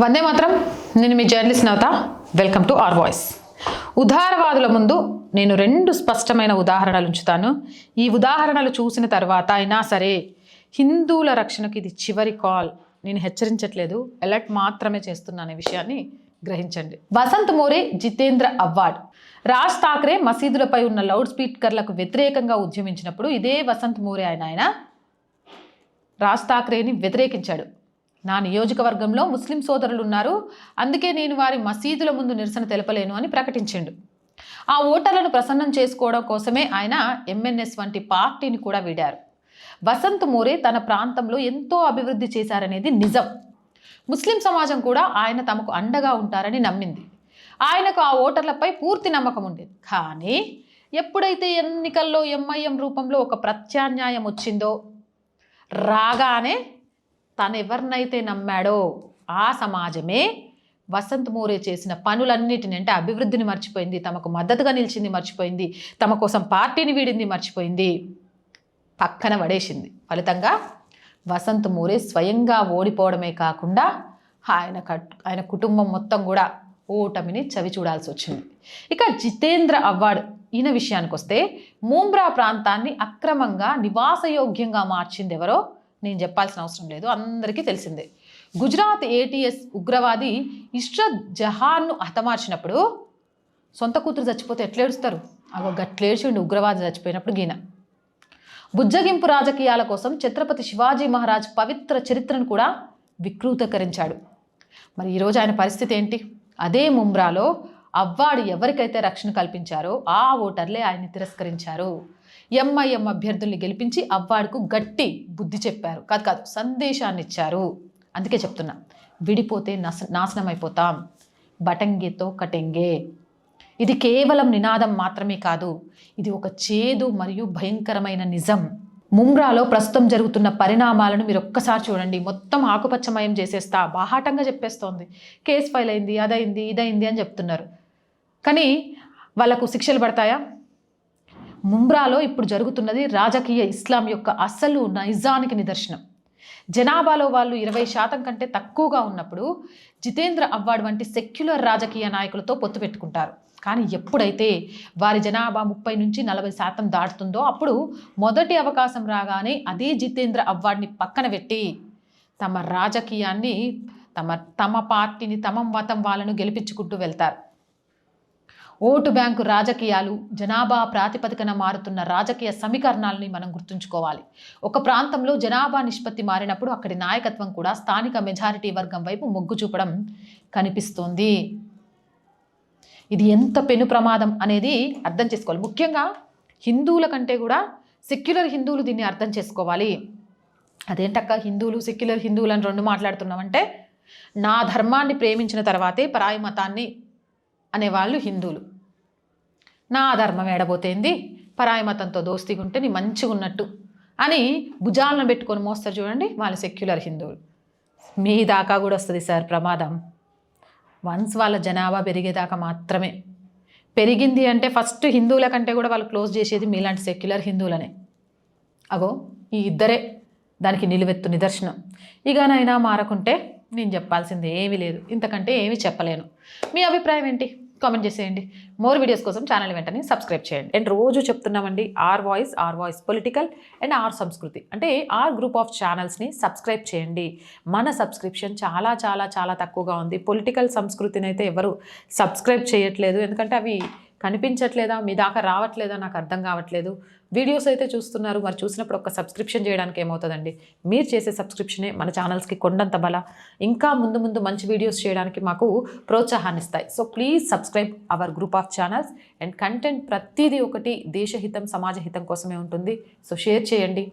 వందే మాత్రం. నేను మీ journalist Navata. Welcome to R voice. ఉదారవాదుల ముందు నేను రెండు స్పష్టమైన ఉదాహరణలు ఉంచుతాను. ఈ ఉదాహరణలు చూసిన తర్వాత అయినా సరే హిందువుల రక్షణకు ఇది చివరి కాల్. నేను హెచ్చరించట్లేదు. అలర్ట్ మాత్రమే చేస్తున్నాను అనే విషయాన్ని గ్రహించండి. వసంత్ మోరే జితేంద్ర అవార్డ్. రాజ్ ఠాక్రే మసీదులపై ఉన్న లౌడ్ స్పీకర్లకు వ్యతిరేకంగా ఉద్యమించినప్పుడు ఇదే వసంత్ మోరే ఆయన ఆయన రాజ్ ఠాక్రేని వ్యతిరేకించాడు. నా నియోజకవర్గంలో ముస్లిం సోదరులు ఉన్నారు అందుకే నేను వారి మసీదుల ముందు నిరసన తెలపలేను అని ప్రకటించిండు. ఆ ఓటర్లను ప్రసన్నం చేసుకోవడం కోసమే ఆయన ఎంఎన్ఎస్ వంటి పార్టీని కూడా వీడారు. వసంత్ మోరే తన ప్రాంతంలో ఎంతో అభివృద్ధి చేశారనేది నిజం. ముస్లిం సమాజం కూడా ఆయన తమకు అండగా ఉంటారని నమ్మింది. ఆయనకు ఆ ఓటర్లపై పూర్తి నమ్మకం ఉండేది. కానీ ఎప్పుడైతే ఎన్నికల్లో ఎంఐఎం రూపంలో ఒక ప్రత్యామ్నాయం వచ్చిందో రాగానే తను ఎవరినైతే నమ్మాడో ఆ సమాజమే వసంత్ మోరే చేసిన పనులన్నిటిని అంటే అభివృద్ధిని మర్చిపోయింది తమకు మద్దతుగా నిలిచింది మర్చిపోయింది తమ కోసం పార్టీని వీడింది మర్చిపోయింది పక్కన పడేసింది. ఫలితంగా వసంత్ మూరే స్వయంగా ఓడిపోవడమే కాకుండా ఆయన కట్ ఆయన కుటుంబం మొత్తం కూడా ఓటమిని చవి చూడాల్సి వచ్చింది. ఇక జితేంద్ర అవార్డ్ ఈయన విషయానికి వస్తే మూంబ్రా ప్రాంతాన్ని అక్రమంగా నివాసయోగ్యంగా మార్చింది ఎవరో నేను చెప్పాల్సిన అవసరం లేదు అందరికీ తెలిసిందే. గుజరాత్ ఏటీఎస్ ఉగ్రవాది ఇష్రత్ జహాన్ను హతమార్చినప్పుడు సొంత కూతురు చచ్చిపోతే ఎట్లేడుస్తారు? అగో గట్లేడ్చిండు ఉగ్రవాది చచ్చిపోయినప్పుడు గీన బుజ్జగింపు రాజకీయాల కోసం ఛత్రపతి శివాజీ మహారాజ్ పవిత్ర చరిత్రను కూడా వికృతీకరించాడు. మరి ఈరోజు ఆయన పరిస్థితి ఏంటి? అదే ముమ్రాలో అవ్వాడు ఎవరికైతే రక్షణ కల్పించారో ఆ ఓటర్లే ఆయన్ని తిరస్కరించారు. ఎంఐఎం అభ్యర్థుల్ని గెలిపించి అవ్వాడుకు గట్టి బుద్ధి చెప్పారు. కాదు కాదు సందేశాన్ని ఇచ్చారు. అందుకే చెప్తున్నా విడిపోతే నస నాశనం అయిపోతాం బటంగేతో కటెంగే. ఇది కేవలం నినాదం మాత్రమే కాదు ఇది ఒక చేదు మరియు భయంకరమైన నిజం. ముమ్రాలో ప్రస్తుతం జరుగుతున్న పరిణామాలను మీరు ఒక్కసారి చూడండి. మొత్తం ఆకుపచ్చమయం చేసేస్తా బాహాటంగా చెప్పేస్తోంది. కేసు ఫైల్ అయింది అదైంది ఇదైంది అని చెప్తున్నారు. కానీ వాళ్ళకు శిక్షలు పడతాయా? ముంబ్రాలో ఇప్పుడు జరుగుతున్నది రాజకీయ ఇస్లాం యొక్క అసలు నైజానికి నిదర్శనం. జనాభాలో వాళ్ళు ఇరవై శాతం కంటే తక్కువగా ఉన్నప్పుడు జితేంద్ర అవ్వాడ్ వంటి సెక్యులర్ రాజకీయ నాయకులతో పొత్తు పెట్టుకుంటారు. కానీ ఎప్పుడైతే వారి జనాభా ముప్పై నుంచి నలభై శాతం దాటుతుందో అప్పుడు మొదటి అవకాశం రాగానే అదే జితేంద్ర అవార్డ్ని పక్కన పెట్టి తమ రాజకీయాన్ని తమ తమ పార్టీని తమ మతం వాళ్ళను గెలిపించుకుంటూ వెళ్తారు. ఓటు బ్యాంకు రాజకీయాలు జనాభా ప్రాతిపదికన మారుతున్న రాజకీయ సమీకరణాలని మనం గుర్తుంచుకోవాలి. ఒక ప్రాంతంలో జనాభా నిష్పత్తి మారినప్పుడు అక్కడి నాయకత్వం కూడా స్థానిక మెజారిటీ వర్గం వైపు మొగ్గు చూపడం కనిపిస్తోంది. ఇది ఎంత పెను ప్రమాదం అనేది అర్థం చేసుకోవాలి. ముఖ్యంగా హిందువుల కంటే కూడా సెక్యులర్ హిందువులు దీన్ని అర్థం చేసుకోవాలి. అదేంటక్క హిందువులు సెక్యులర్ హిందువులు అని రెండు మాట్లాడుతున్నామంటే నా ధర్మాన్ని ప్రేమించిన తర్వాతే పరాయి మతాన్ని అనేవాళ్ళు హిందువులు. నా ధర్మం ఏడబోతేంది? పరాయి మతంతో దోస్తీగా ఉంటే నీ మంచిగా ఉన్నట్టు అని భుజాలను పెట్టుకొని మోస్తారు చూడండి వాళ్ళు సెక్యులర్ హిందువులు. మీ దాకా కూడా వస్తుంది సార్ ప్రమాదం. వన్స్ వాళ్ళ జనాభా పెరిగేదాకా మాత్రమే. పెరిగింది అంటే ఫస్ట్ హిందువుల కంటే కూడా వాళ్ళు క్లోజ్ చేసేది మీలాంటి సెక్యులర్ హిందువులనే. అగో ఈ ఇద్దరే దానికి నిలువెత్తు నిదర్శనం. ఇకనైనా మారకుంటే నేను చెప్పాల్సింది ఏమీ లేదు. ఇంతకంటే ఏమీ చెప్పలేను. మీ అభిప్రాయం ఏంటి? కామెంట్ చేసేయండి. మోర్ వీడియోస్ కోసం ఛానల్ వెంటనే సబ్స్క్రైబ్ చేయండి. అండ్ రోజు చెప్తున్నామండి R voice R voice political and R Sanskriti. అంటే ఆర్ గ్రూప్ ఆఫ్ ఛానల్స్ని సబ్స్క్రైబ్ చేయండి. మన సబ్స్క్రిప్షన్ చాలా చాలా చాలా తక్కువగా ఉంది. పొలిటికల్ సంస్కృతిని అయితే ఎవరు సబ్స్క్రైబ్ చేయట్లేదు. ఎందుకంటే అవి కనిపించట్లేదా? మీ దాకా రావట్లేదా? నాకు అర్థం కావట్లేదు. వీడియోస్ అయితే చూస్తున్నారు. మరి చూసినప్పుడు ఒక సబ్స్క్రిప్షన్ చేయడానికి ఏమవుతుందండి? మీరు చేసే సబ్స్క్రిప్షనే మన ఛానల్స్కి కొండంత బల. ఇంకా ముందు ముందు మంచి వీడియోస్ చేయడానికి మాకు ప్రోత్సాహాన్ని ఇస్తాయి so please subscribe our group of channels and content ప్రతిదీ ఒకటి దేశహితం సమాజ హితం కోసమే ఉంటుంది. సో షేర్ చేయండి.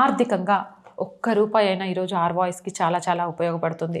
ఆర్థికంగా ఒక్క రూపాయి అయినా ఈరోజు ఆర్ వాయిస్కి చాలా చాలా ఉపయోగపడుతుంది.